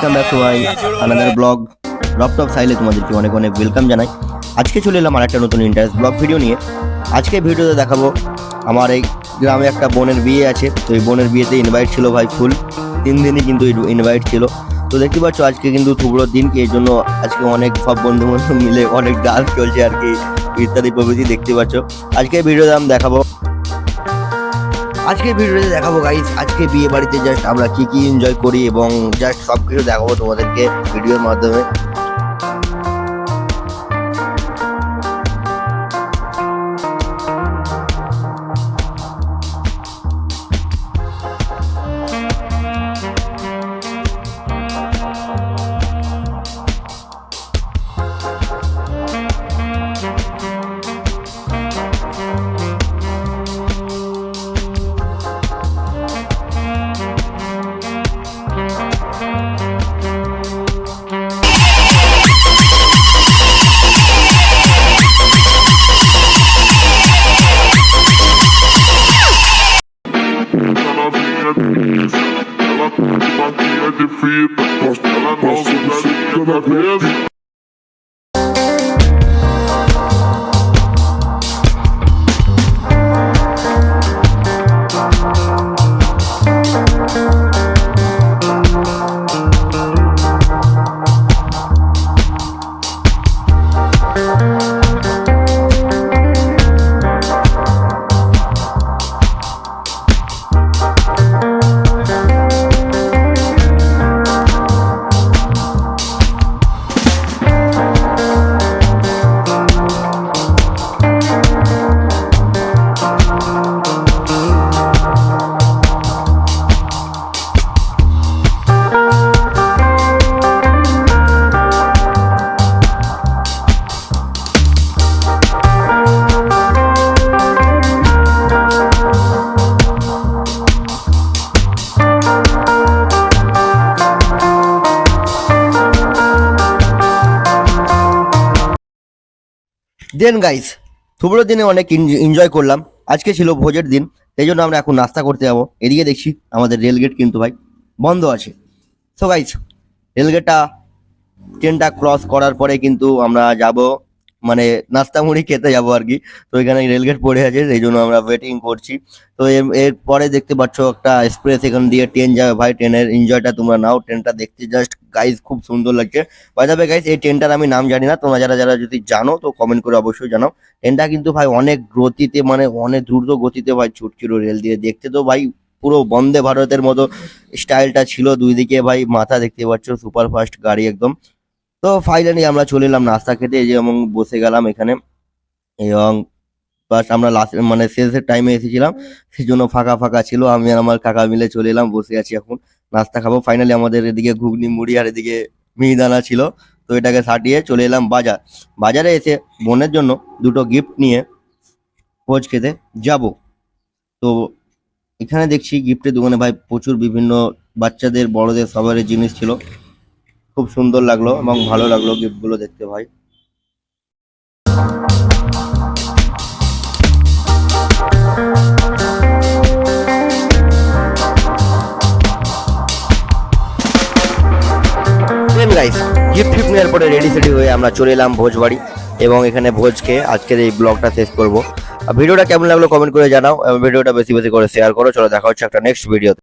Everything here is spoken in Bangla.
Welcome back to my another blog রপ টপ সাইলে তোমাদেরকে অনেক অনেক ওয়েলকাম জানাই। আজকে চলে এলাম আর একটা নতুন ইন্টারেস্ট ব্লগ ভিডিও নিয়ে। আজকে ভিডিওতে দেখাবো আমার এই গ্রামে একটা বোনের বিয়ে আছে। তো এই বোনের বিয়েতে ইনভাইট ছিল ভাই ফুল। তিন দিনই কিন্তু ইনভাইট ছিল। তো দেখতে পাচ্ছ আজকে কিন্তু থুবড়োর দিন, এই জন্য আজকে অনেক সব বন্ধু বান্ধব মিলে অনেক ডান্স চলছে আর কি। ইত্যাদি প্রভৃতি দেখতে পাচ্ছ। আজকে ভিডিওতে আমি দেখাবো আজকে ভিডিওতে দেখাবো গাইজ আজকে বিয়ে বাড়িতে জাস্ট আমরা কি কি এনজয় করি এবং জাস্ট সব কিছু দেখাবো তোমাদেরকে ভিডিওর মাধ্যমে। gonna bitch. Thank then guys শুভ্র দিনে অনেক এনজয় করলাম। আজকে ছিল ভোজের দিন এই জন্য আমরা এখন নাস্তা করতে যাব। এদিকে দেখছি আমাদের রেলগেট কিন্তু ভাই বন্ধ আছে। সো গাইস রেলগেটটা ট্রেনটা ক্রস করার পরে কিন্তু আমরা যাব মানে নাস্তা মুড়ি খেতে যাব আর কি। তো এখানে রেলগেট পড়ে আছে, সেই জন্য আমরা ওয়েটিং করছি। তো এর- এরপরে দেখতে পাচ্ছ একটা এক্সপ্রেস এখান দিয়ে ট্রেন যাবে। ভাই ট্রেনের এনজয়টা তোমরা নাও। ট্রেনটা দেখতে জাস্ট গাইজ খুব সুন্দর লাগছে। বাজাবে গাইজ এই ট্রেনটার আমি নাম জানি না। তোমরা যারা যারা যদি জানো, তো কমেন্ট করে অবশ্যই জানাও। ট্রেনটা কিন্তু ভাই অনেক গতিতে মানে অনেক দ্রুত গতিতে ভাই ছুটছিল রেল দিয়ে। দেখতে তো ভাই পুরো বন্দে ভারতের মতো স্টাইলটা ছিল। দুই দিকে ভাই মাথা দেখতে পাচ্ছ সুপার ফাস্ট গাড়ি একদম। তো ফাইনালি আমরা চলে এলাম নাস্তা খেতে যে এবং বসে গেলাম এখানে। এবং বাস আমরা লাস্ট মানে শেষের টাইমে এসেছিলাম, সেই জন্য ফাঁকা ফাঁকা ছিল। আমি আর আমার কাকা মিলে চলে এলাম, বসে আছি এখন। নাস্তা খাব। ফাইনালি আমাদের এদিকে ঘুগনি, মুড়ি আর এদিকে মিহিদানা ছিল। তো এটাকে সাটিয়ে চলে এলাম বাজার। বাজারে এসে বোনের জন্য দুটো গিফট নিয়ে ভোজ খেতে যাব। তো এখানে দেখছি গিফটের দোকানে ভাই প্রচুর বিভিন্ন বাচ্চাদের, বড়দের, সবারই জিনিস ছিল। খুব সুন্দর লাগল এবং ভালো লাগল গিফটগুলো দেখতে ভাই। গাইস গিফট ফিফট নেওয়ার পরে রেডি সেডি হয়ে আমরা চলে এলাম ভোজ বাড়ি এবং এখানে ভোজ খেয়ে আজকের এই ব্লগটা শেষ করব। ভিডিওটা কেমন লাগল কমেন্ট করে জানাও এবং ভিডিওটা বেশি বেশি করে শেয়ার করো। চলো দেখা হচ্ছে একটা নেক্সট ভিডিওতে